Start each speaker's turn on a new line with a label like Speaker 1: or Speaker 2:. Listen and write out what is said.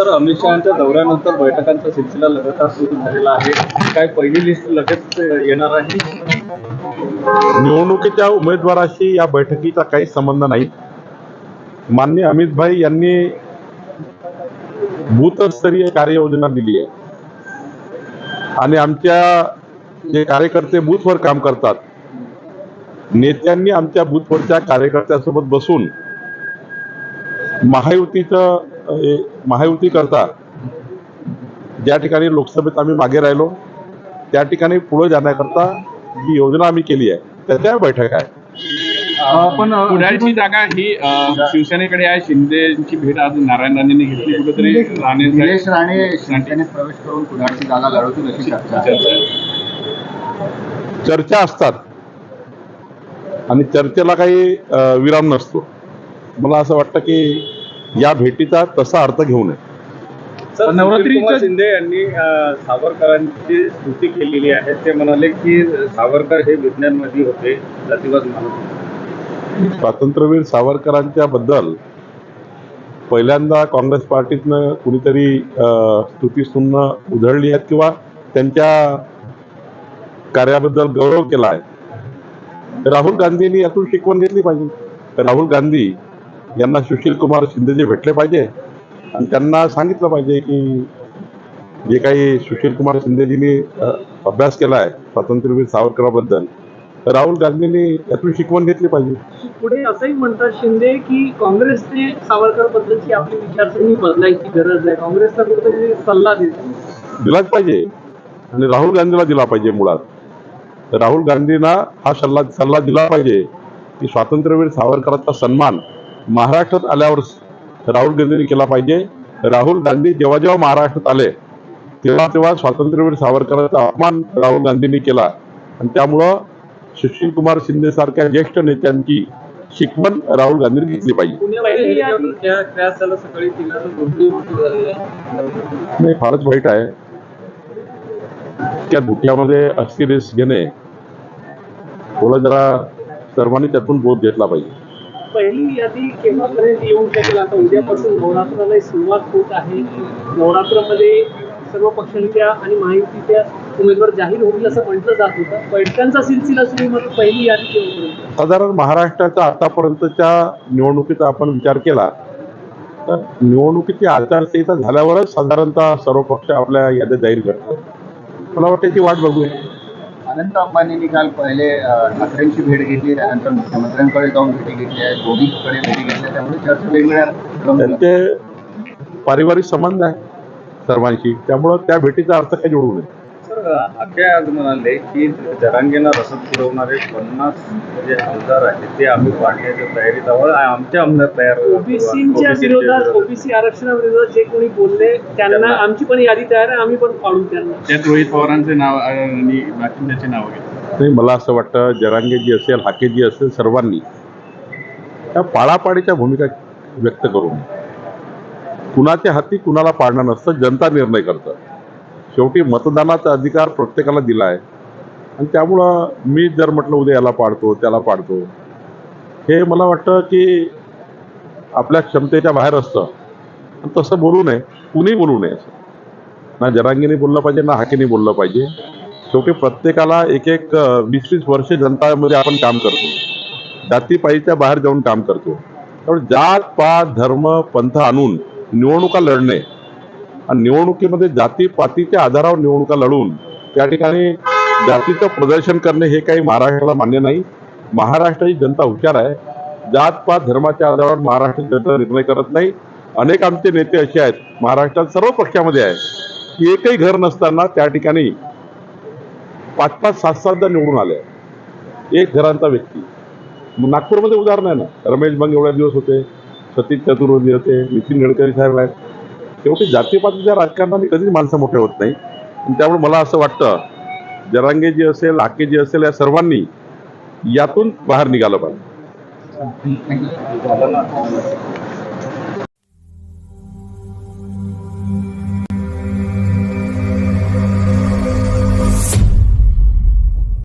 Speaker 1: Sir Amit शहाच्या दौऱ्यानंतर बैठकांचा सिलसिला लगातार सुरू झालेला आहे. काय पहिली लिस्ट लगेच येणार आहे?
Speaker 2: निवडणुकीच्या उमेदवाराशी या बैठकीचा काही संबंध नाही. मान्य अमित भाई यांनी बूथस्तरीय कार्ययोजना दिली आहे. आणि आमच्या जे कार्यकर्ते बूथवर काम करतात नेत्यांनी आमच्या बूथवरच्या कार्यकर्त्यांसोबत बसून महायुतीचं अ, महायुती करता ज्या ठिकाणी लोकसभेत आम्ही मागे राहिलो त्या ठिकाणी पुढे जाण्याकरता जी योजना आम्ही केली आहे त्याच्या बैठक आहे.
Speaker 1: पण
Speaker 3: पुढारची जागा ही शिवसेनेकडे आहे शिंदेची भेट आज नारायण राणेंनी घेतली. कुठेतरी राणे
Speaker 4: निलेश राणे शिवसेनेत प्रवेश करून कुडाळची जागा लढवतील अशी चर्चा आहे.
Speaker 2: चर्चा असतात. आणि चर्चेला काही अ, विराम नसतो. मला असं वाटतं की या भेटीचा तसा अर्थ घेऊ नये.
Speaker 1: नवरात्रीच्या शिंदे यांनी सावरकरांची स्तुती केलेली आहे. ते म्हणाले की सावरकर हे विज्ञानवादी होते जातीवाद मानत.
Speaker 2: स्वातंत्र्यवीर सावरकरांच्या बद्दल पहिल्यांदा काँग्रेस पार्टीतनं कुणीतरी अ, स्तुतीस्तुन्न उधळली आहेत किंवा त्यांच्या कार्याबद्दल गौरव केला आहे. राहुल गांधींनी यातून शिकवण घेतली पाहिजे. राहुल गांधी यांना सुशील कुमार शिंदेजी भेटले पाहिजे. आणि त्यांना सांगितलं पाहिजे की जे काही सुशील कुमार शिंदेजींनी अभ्यास केला आहे स्वातंत्र्यवीर सावरकराबद्दल राहुल गांधींनी यातून शिकवण घेतली पाहिजे.
Speaker 5: पुढे असंही म्हणतात शिंदे की काँग्रेसने सावरकर बद्दलची आपली विचारसरणी बदलायची गरज आहे. काँग्रेसचा कुठेतरी सल्ला देतो
Speaker 2: दिलाच पाहिजे. आणि राहुल गांधीला दिला पाहिजे मुळात. राहुल गांधींना हा सल्ला सल्ला दिला पाहिजे की स्वातंत्र्यवीर सावरकरांचा सन्मान महाराष्ट्रात आल्यावर राहुल गांधींनी केला पाहिजे. राहुल गांधी जेव्हा जेव्हा महाराष्ट्रात आले तेव्हा तेव्हा स्वातंत्र्यवीर सावरकरांचा अपमान राहुल गांधींनी केला. आणि त्यामुळं सुशील कुमार शिंदे सारख्या ज्येष्ठ नेत्यांची शिकवण राहुल गांधींनी घेतली पाहिजे. फारच वाईट आहे. त्या धुक्यामध्ये अस्थिरेस घेणे थोडं जरा सर्वांनी त्यातून बोध घेतला पाहिजे.
Speaker 5: पहिली यादी केव्हापर्यंत येऊ शकेल? आता उद्यापासून नवरात्राला सुरुवात होत आहे. नवरात्रामध्ये सर्व पक्षांच्या आणि माहितीच्या उमेदवार जाहीर होईल असं म्हटलं जात होतं. बैठकांचा सिलसिला सुरू मग पहिली यादी केव्हापर्यंत?
Speaker 2: साधारण महाराष्ट्राच्या आतापर्यंतच्या निवडणुकीचा आपण विचार केला तर निवडणुकीची आचारसंहिता झाल्यावरच साधारणतः सर्व पक्ष आपल्या याद्या जाहीर करतात. मला वाटतं ती वाट बघूया.
Speaker 4: अनंत अंबानींनी काल पहिले ठाकरेंची भेट घेतली त्यानंतर मुख्यमंत्र्यांकडे जाऊन भेटी घेतली आहे मोदीकडे भेटी घेतल्या त्यामुळे चर्चा वेगवेगळ्या
Speaker 2: त्यांचे पारिवारिक संबंध आहे सर्वांशी. त्यामुळं त्या भेटीचा अर्थ काही जोडू नये.
Speaker 1: आखे आज म्हणाले की जरांगेला रसद पुरवणारे पन्नास जे आमदार आहेत ते आम्ही पाडण्याच्या तयारीत आहोत. आणि आमचे आमदार तयार
Speaker 5: ओबीसीच्या विरोधात ओबीसी आरक्षणाविरोधात जे कोणी बोलले त्यांना आमची पण यादी तयार आहे आम्ही पण पाडू त्यांना.
Speaker 3: त्यात रोहित पवारांचे नाव आणि बाकींचे नाव घेतले
Speaker 2: नाही मला असं वाटतं जरांगेजी असेल हाकेजी असेल सर्वांनी त्या पाळापाडीच्या भूमिका व्यक्त करून कुणाच्या हाती कुणाला पाडणं नसतं जनता निर्णय करतं. शेवटी मतदानाचा अधिकार प्रत्येकाला दिला आहे. आणि त्यामुळं मी जर म्हटलं उद्या याला पाडतो त्याला पाडतो. हे मला वाटतं की आपल्या क्षमतेच्या बाहेर असतं. आणि तसं बोलू नये. कुणी बोलू नये असं. ना जनांगीने बोललं पाहिजे ना हाकीने बोललं पाहिजे. शेवटी प्रत्येकाला एक एक वीस वीस वर्ष जनतामध्ये आपण काम करतो. जातीपायीच्या बाहेर जाऊन काम करतो. त्यामुळे जात पात धर्म पंथ आणून निवडणुका लढणे आणि निवडणुकीमध्ये जाती पातीच्या आधारावर निवडणुका लढून त्या ठिकाणी जातीचं प्रदर्शन करणे हे काही महाराष्ट्राला मान्य नाही. महाराष्ट्राची जनता हुशार आहे. जात पात धर्माच्या आधारावर महाराष्ट्राची जनता निर्णय करत नाही. अनेक आमचे नेते असे आहेत. महाराष्ट्रात सर्व पक्षामध्ये आहे. की एकही घर नसताना त्या ठिकाणी पाच पाच सात सातदा निवडून आले. एक घरांचा व्यक्ती. मग नागपूरमध्ये उदाहरण आहे ना. रमेश बंग एवढ्या दिवस होते. सतीश चतुर्वेदी होते. नितीन गडकरी साहेब आहेत. शेवटी जातीपातीच्या राजकारणाने कधीच माणसं मोठे होत नाही. आणि त्यामुळे मला असं वाटतं जरांगे जी असेल आके जी असेल या सर्वांनी यातून बाहेर निघालं पाहिजे.